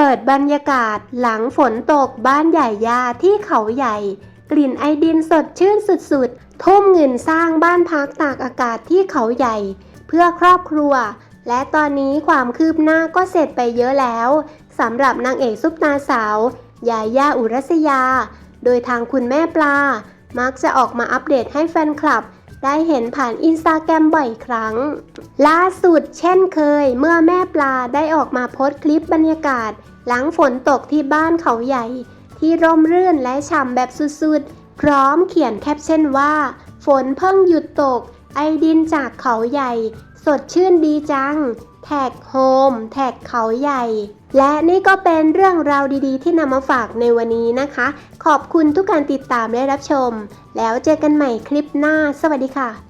เปิดบรรยากาศหลังฝนตกบ้านใหญ่ยาที่เขาใหญ่ กลิ่นไอดินสดชื่นสุดๆ ทุ่มเงินสร้างบ้านพักตากอากาศที่เขาใหญ่ เพื่อครอบครัว และตอนนี้ความคืบหน้าก็เสร็จไปเยอะแล้วสำหรับนางเอกซุปตาสาวยาย่าอุรัสยา โดยทางคุณแม่ปลา มักจะออกมาอัปเดตให้แฟนคลับ ได้เห็นผ่านอินสตาแกรมบ่อยครั้ง ล่าสุดเช่นเคย เมื่อแม่ปลาได้ออกมาโพสต์คลิปบรรยากาศ หลังฝนตกที่บ้านเขาใหญ่ ที่ร่มรื่นและฉ่ำแบบสุดๆ พร้อมเขียนแคปชั่นว่า ฝนเพิ่งหยุดตก ไอดินจากเขาใหญ่ สดชื่นดีจัง แท็กโฮมแท็กเขาใหญ่ และนี่ก็เป็นเรื่องราวดีๆ ที่นำมาฝากในวันนี้นะคะ ขอบคุณทุกการติดตามและรับชม แล้วเจอกันใหม่คลิปหน้า สวัสดีค่ะ